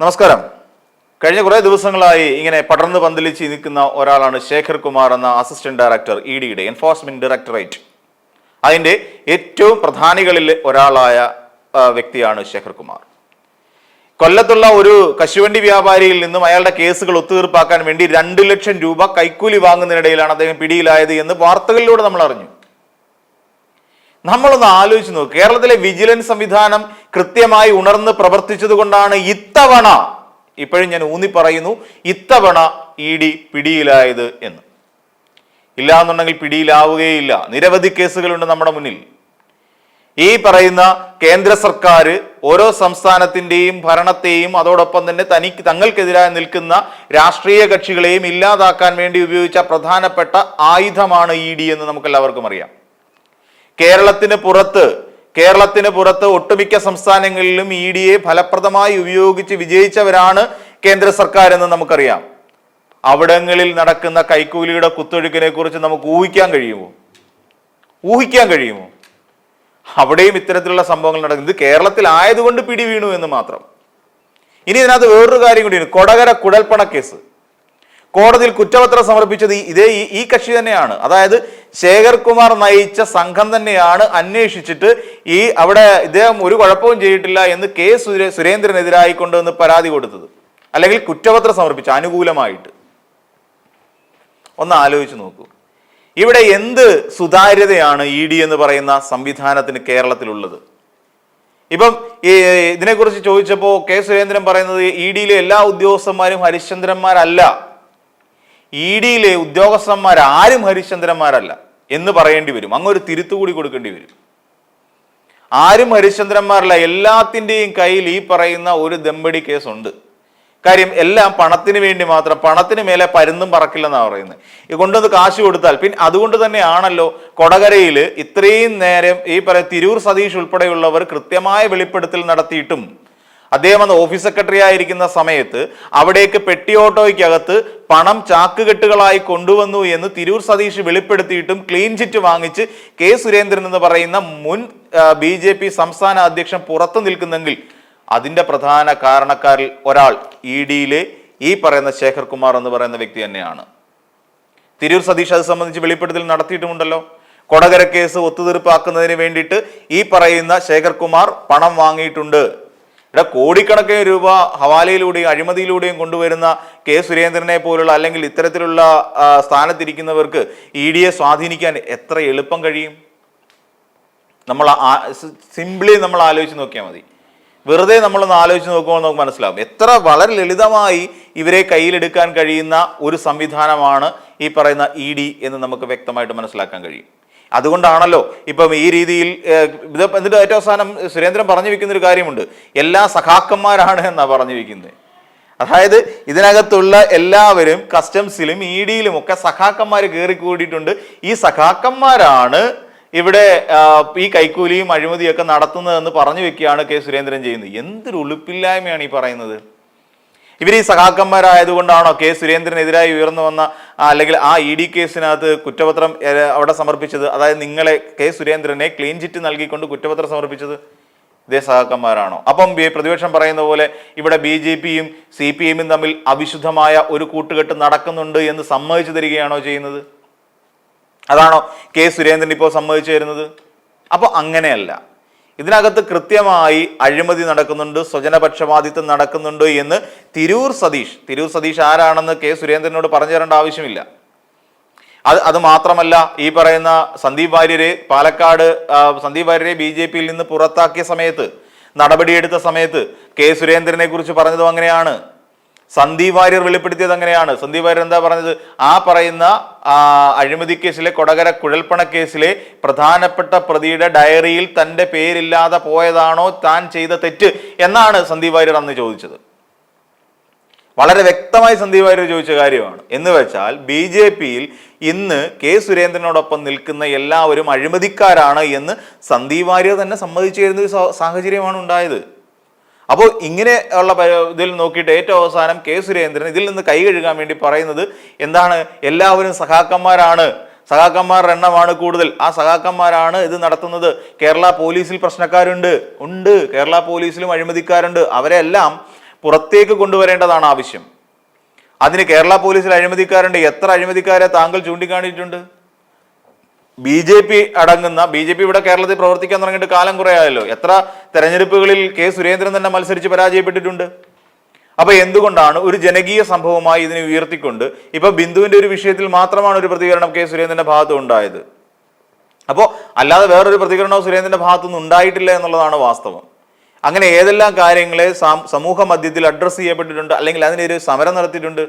നമസ്കാരം. കഴിഞ്ഞ കുറേ ദിവസങ്ങളായി ഇങ്ങനെ പടർന്ന് പന്തലിച്ച് നിൽക്കുന്ന ഒരാളാണ് ശേഖർ കുമാർ എന്ന അസിസ്റ്റന്റ് ഡയറക്ടർ ഇ ഡിയുടെ എൻഫോഴ്സ്മെന്റ് ഡയറക്ടറേറ്റ് അതിന്റെ ഏറ്റവും പ്രധാനികളിൽ ഒരാളായ വ്യക്തിയാണ് ശേഖർ കുമാർ. കൊല്ലത്തുള്ള ഒരു കശുവണ്ടി വ്യാപാരിയിൽ നിന്നും അയാളുടെ കേസുകൾ ഒത്തുതീർപ്പാക്കാൻ വേണ്ടി രണ്ട് ലക്ഷം രൂപ കൈക്കൂലി വാങ്ങുന്നതിനിടയിലാണ് അദ്ദേഹം പിടിയിലായത് എന്ന് വാർത്തകളിലൂടെ നമ്മൾ അറിഞ്ഞു. നമ്മളൊന്ന് ആലോചിച്ച് നോക്ക്. കേരളത്തിലെ വിജിലൻസ് സംവിധാനം കൃത്യമായി ഉണർന്ന് പ്രവർത്തിച്ചതുകൊണ്ടാണ് ഇത്തവണ ഇപ്പോഴും ഞാൻ ഊന്നി പറയുന്നു ഇത്തവണ ഇ ഡി പിടിയിലായത് എന്ന്. ഇല്ല എന്നുണ്ടെങ്കിൽ പിടിയിലാവുകയില്ല. നിരവധി കേസുകളുണ്ട് നമ്മുടെ മുന്നിൽ. ഈ പറയുന്ന കേന്ദ്ര സർക്കാർ ഓരോ സംസ്ഥാനത്തിന്റെയും ഭരണത്തെയും അതോടൊപ്പം തന്നെ തനിക്ക് തങ്ങൾക്കെതിരായി നിൽക്കുന്ന രാഷ്ട്രീയ കക്ഷികളെയും ഇല്ലാതാക്കാൻ വേണ്ടി ഉപയോഗിച്ച പ്രധാനപ്പെട്ട ആയുധമാണ് ഇ ഡി എന്ന് നമുക്ക് എല്ലാവർക്കും അറിയാം. കേരളത്തിന് പുറത്ത് കേരളത്തിന് പുറത്ത് ഒട്ടുമിക്ക സംസ്ഥാനങ്ങളിലും ഇ ഡിയെ ഫലപ്രദമായി ഉപയോഗിച്ച് വിജയിച്ചവരാണ് കേന്ദ്ര സർക്കാർ എന്ന് നമുക്കറിയാം. അവിടങ്ങളിൽ നടക്കുന്ന കൈക്കൂലിയുടെ കുത്തൊഴുക്കിനെ കുറിച്ച് നമുക്ക് ഊഹിക്കാൻ കഴിയുമോ? ഊഹിക്കാൻ കഴിയുമോ? അവിടെയും ഇത്തരത്തിലുള്ള സംഭവങ്ങൾ നടക്കുന്നത് ഇത് കേരളത്തിലായതുകൊണ്ട് പിടി വീണു എന്ന് മാത്രം. ഇനി ഇതിനകത്ത് വേറൊരു കാര്യം കൂടിയാണ് കൊടകര കുഴൽപ്പണ കേസ്. കോടതിയിൽ കുറ്റപത്രം സമർപ്പിച്ചത് ഇതേ ഈ കക്ഷി തന്നെയാണ്. അതായത് ശേഖർ കുമാർ നയിച്ച സംഘം തന്നെയാണ് അന്വേഷിച്ചിട്ട് ഈ അവിടെ ഇദ്ദേഹം ഒരു കുഴപ്പവും ചെയ്തിട്ടില്ല എന്ന് കെ സുരേ സുരേന്ദ്രനെതിരായി കൊണ്ടുവന്ന് പരാതി കൊടുത്തത്. അല്ലെങ്കിൽ കുറ്റപത്രം സമർപ്പിച്ചു അനുകൂലമായിട്ട്. ഒന്ന് ആലോചിച്ച് നോക്കൂ. ഇവിടെ എന്ത് സുതാര്യതയാണ് ഇ ഡി എന്ന് പറയുന്ന സംവിധാനത്തിന് കേരളത്തിലുള്ളത്? ഇപ്പം ഇതിനെക്കുറിച്ച് ചോദിച്ചപ്പോൾ കെ സുരേന്ദ്രൻ പറയുന്നത് ഇ ഡിയിലെ എല്ലാ ഉദ്യോഗസ്ഥന്മാരും ഹരിശ്ചന്ദ്രന്മാരല്ല. ഇ ഡിയിലെ ഉദ്യോഗസ്ഥന്മാർ ആരും ഹരിശ്ചന്ദ്രന്മാരല്ല. എന്ന് പറയേണ്ടി വരും. അങ്ങ് ഒരു തിരുത്തുകൂടി കൊടുക്കേണ്ടി വരും. ആരും ഹരിശ്ചന്ദ്രന്മാരല്ല എല്ലാത്തിന്റെയും കയ്യിൽ ഈ പറയുന്ന ഒരു ദമ്പടി കേസ് ഉണ്ട് കാര്യം എല്ലാം പണത്തിന് വേണ്ടി മാത്രം പണത്തിന് മേലെ പരുന്നും പറക്കില്ലെന്നാണ് പറയുന്നത്. ഈ കൊണ്ടുവന്ന് കാശ് കൊടുത്താൽ പിന്നെ അതുകൊണ്ട് തന്നെയാണല്ലോ കൊടകരയിൽ ഇത്രയും നേരം ഈ പറയുന്ന തിരൂർ സതീഷ് ഉൾപ്പെടെയുള്ളവർ കൃത്യമായ വെളിപ്പെടുത്തൽ നടത്തിയിട്ടും അദ്ദേഹം അന്ന് ഓഫീസ് സെക്രട്ടറി ആയിരിക്കുന്ന സമയത്ത് അവിടേക്ക് പെട്ടി ഓട്ടോയ്ക്കകത്ത് പണം ചാക്കുകെട്ടുകളായി കൊണ്ടുവന്നു എന്ന് തിരൂർ സതീഷ് വെളിപ്പെടുത്തിയിട്ടും ക്ലീൻ ചിറ്റ് വാങ്ങിച്ച് കെ സുരേന്ദ്രൻ എന്ന് പറയുന്ന മുൻ ബി ജെ പി സംസ്ഥാന അധ്യക്ഷൻ പുറത്തു നിൽക്കുന്നെങ്കിൽ അതിന്റെ പ്രധാന കാരണക്കാരിൽ ഒരാൾ ഇ ഡിയിലെ ഈ പറയുന്ന ശേഖർ കുമാർ എന്ന് പറയുന്ന വ്യക്തി തന്നെയാണ്. തിരൂർ സതീഷ് അത് സംബന്ധിച്ച് വെളിപ്പെടുത്തൽ നടത്തിയിട്ടുമുണ്ടല്ലോ. കൊടകര കേസ് ഒത്തുതീർപ്പാക്കുന്നതിന് വേണ്ടിയിട്ട് ഈ പറയുന്ന ശേഖർ കുമാർ പണം വാങ്ങിയിട്ടുണ്ട്. ഇവിടെ കോടിക്കണക്കിന് രൂപ ഹവാലയിലൂടെയും അഴിമതിയിലൂടെയും കൊണ്ടുവരുന്ന കെ സുരേന്ദ്രനെ പോലുള്ള അല്ലെങ്കിൽ ഇത്തരത്തിലുള്ള സ്ഥാനത്തിരിക്കുന്നവർക്ക് ഇ ഡിയെ സ്വാധീനിക്കാൻ എത്ര എളുപ്പം കഴിയും? നമ്മൾ സിംപ്ലി നമ്മൾ ആലോചിച്ച് നോക്കിയാൽ മതി. വെറുതെ നമ്മളൊന്ന് ആലോചിച്ച് നോക്കുമ്പോൾ നമുക്ക് മനസ്സിലാവും. എത്ര വളരെ ലളിതമായി ഇവരെ കയ്യിലെടുക്കാൻ കഴിയുന്ന ഒരു സംവിധാനമാണ് ഈ പറയുന്ന ഇ എന്ന് നമുക്ക് വ്യക്തമായിട്ട് മനസ്സിലാക്കാൻ കഴിയും. അതുകൊണ്ടാണല്ലോ ഇപ്പം ഈ രീതിയിൽ ഇത് എന്നിട്ട് ഏറ്റവും അവസാനം സുരേന്ദ്രൻ പറഞ്ഞു വെക്കുന്ന ഒരു കാര്യമുണ്ട്. എല്ലാ സഖാക്കന്മാരാണ് എന്നാണ് പറഞ്ഞു വെക്കുന്നത് അതായത് ഇതിനകത്തുള്ള എല്ലാവരും കസ്റ്റംസിലും ഇ ഡിയിലും ഒക്കെ സഖാക്കന്മാർ കയറി കൂടിയിട്ടുണ്ട് ഈ സഖാക്കന്മാരാണ് ഇവിടെ ഈ കൈക്കൂലിയും അഴിമതിയും ഒക്കെ നടത്തുന്നതെന്ന് പറഞ്ഞു വെക്കുകയാണ് കെ സുരേന്ദ്രൻ ചെയ്യുന്നത്. എന്തൊരു ഉളുപ്പില്ലായ്മയാണ് ഈ പറയുന്നത്. ഇവർ ഈ സഖാക്കന്മാരായതുകൊണ്ടാണോ കെ സുരേന്ദ്രനെതിരായി ഉയർന്നു വന്ന അല്ലെങ്കിൽ ആ ഇ ഡി കേസിനകത്ത് കുറ്റപത്രം അവിടെ സമർപ്പിച്ചത് അതായത് നിങ്ങളെ കെ സുരേന്ദ്രനെ ക്ലീൻ ചിറ്റ് നൽകിക്കൊണ്ട് കുറ്റപത്രം സമർപ്പിച്ചത് ഇതേ സഹാക്കന്മാരാണോ അപ്പം പ്രതിപക്ഷം പറയുന്ന പോലെ ഇവിടെ ബി ജെ പിയും സി പി എമ്മും തമ്മിൽ അവിശുദ്ധമായ ഒരു കൂട്ടുകെട്ട് നടക്കുന്നുണ്ട് എന്ന് സമ്മതിച്ചു തരികയാണോ ചെയ്യുന്നത്? അതാണോ കെ സുരേന്ദ്രൻ ഇപ്പോൾ സമ്മതിച്ചു തരുന്നത്? അപ്പോൾ അങ്ങനെയല്ല. ഇതിനകത്ത് കൃത്യമായി അഴിമതി നടക്കുന്നുണ്ട് സ്വജനപക്ഷപാതിത്വം നടക്കുന്നുണ്ട് എന്ന് തിരൂർ സതീഷ് തിരൂർ സതീഷ് ആരാണെന്ന് കെ സുരേന്ദ്രനോട് പറഞ്ഞു തരേണ്ട ആവശ്യമില്ല. അത് അത് മാത്രമല്ല ഈ പറയുന്ന സന്ദീപ് വാര്യരെ പാലക്കാട് സന്ദീപ് വാര്യരെ ബി ജെ പിയിൽ നിന്ന് പുറത്താക്കിയ സമയത്ത് നടപടിയെടുത്ത സമയത്ത് കെ സുരേന്ദ്രനെ കുറിച്ച് പറഞ്ഞതും അങ്ങനെയാണ്. സന്ദീപ് വാര്യർ വെളിപ്പെടുത്തിയത് അങ്ങനെയാണ്. സന്ദീപ് വാര്യർ എന്താ പറഞ്ഞത്? ആ പറയുന്ന അഴിമതി കേസിലെ കൊടകര കുഴൽപ്പണ കേസിലെ പ്രധാനപ്പെട്ട പ്രതിയുടെ ഡയറിയിൽ തന്റെ പേരില്ലാതെ പോയതാണോ താൻ ചെയ്ത തെറ്റ് എന്നാണ് സന്ദീപ് വാര്യർ അന്ന് ചോദിച്ചത്. വളരെ വ്യക്തമായി സന്ദീപ് വാര്യർ ചോദിച്ച കാര്യമാണ്. എന്ന് വെച്ചാൽ ബി ജെ പിയിൽ ഇന്ന് കെ സുരേന്ദ്രനോടൊപ്പം നിൽക്കുന്ന എല്ലാവരും അഴിമതിക്കാരാണ് എന്ന് സന്ദീപ് വാര്യർ തന്നെ സമ്മതിച്ചു കഴിഞ്ഞ ഒരു സാഹചര്യമാണ് ഉണ്ടായത്. അപ്പോൾ ഇങ്ങനെ ഉള്ള ഇതിൽ നോക്കിയിട്ട് ഏറ്റവും അവസാനം കെ സുരേന്ദ്രൻ ഇതിൽ നിന്ന് കൈ കഴുകാൻ വേണ്ടി പറയുന്നത് എന്താണ്? എല്ലാവരും സഖാക്കന്മാരാണ്. സഖാക്കന്മാരുടെ എണ്ണമാണ് കൂടുതൽ. ആ സഖാക്കന്മാരാണ് ഇത് നടത്തുന്നത്. കേരള പോലീസിൽ പ്രശ്നക്കാരുണ്ട്. ഉണ്ട്. കേരള പോലീസിലും അഴിമതിക്കാരുണ്ട്. അവരെല്ലാം പുറത്തേക്ക് കൊണ്ടുവരേണ്ടതാണ് ആവശ്യം. അതിന് കേരള പോലീസിൽ അഴിമതിക്കാരുണ്ട്. എത്ര അഴിമതിക്കാരെ താങ്കൾ ചൂണ്ടിക്കാണിച്ചിട്ടുണ്ട് ബി ജെ പി അടങ്ങുന്ന ബി ജെ പി ഇവിടെ കേരളത്തിൽ പ്രവർത്തിക്കാൻ തുടങ്ങിയിട്ട് കാലം കുറേ ആയല്ലോ. എത്ര തെരഞ്ഞെടുപ്പുകളിൽ കെ സുരേന്ദ്രൻ തന്നെ മത്സരിച്ച് പരാജയപ്പെട്ടിട്ടുണ്ട്. അപ്പൊ എന്തുകൊണ്ടാണ് ഒരു ജനകീയ സംഭവമായി ഇതിനെ ഉയർത്തിക്കൊണ്ട് ഇപ്പൊ ബിന്ദുവിന്റെ ഒരു വിഷയത്തിൽ മാത്രമാണ് ഒരു പ്രതികരണം കെ സുരേന്ദ്രന്റെ ഭാഗത്ത് ഉണ്ടായത്? അപ്പോൾ അല്ലാതെ വേറൊരു പ്രതികരണവും സുരേന്ദ്രന്റെ ഭാഗത്തുനിന്ന് ഉണ്ടായിട്ടില്ല എന്നുള്ളതാണ് വാസ്തവം. അങ്ങനെ ഏതെല്ലാം കാര്യങ്ങളെ സമൂഹ മധ്യത്തിൽ അഡ്രസ്സ് ചെയ്യപ്പെട്ടിട്ടുണ്ട് അല്ലെങ്കിൽ അതിനൊരു സമരം നടത്തിയിട്ടുണ്ട്?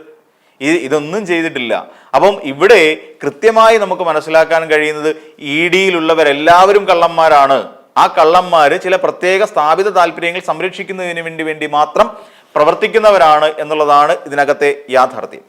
ഇത് ഇതൊന്നും ചെയ്തിട്ടില്ല. അപ്പം ഇവിടെ കൃത്യമായി നമുക്ക് മനസ്സിലാക്കാൻ കഴിയുന്നത് ഇ ഡിയിലുള്ളവരെല്ലാവരും കള്ളന്മാരാണ്. ആ കള്ളന്മാർ ചില പ്രത്യേക സ്ഥാപിത താല്പര്യങ്ങൾ സംരക്ഷിക്കുന്നതിന് വേണ്ടി വേണ്ടി മാത്രം പ്രവർത്തിക്കുന്നവരാണ് എന്നുള്ളതാണ് ഇതിനകത്തെ യാഥാർത്ഥ്യം.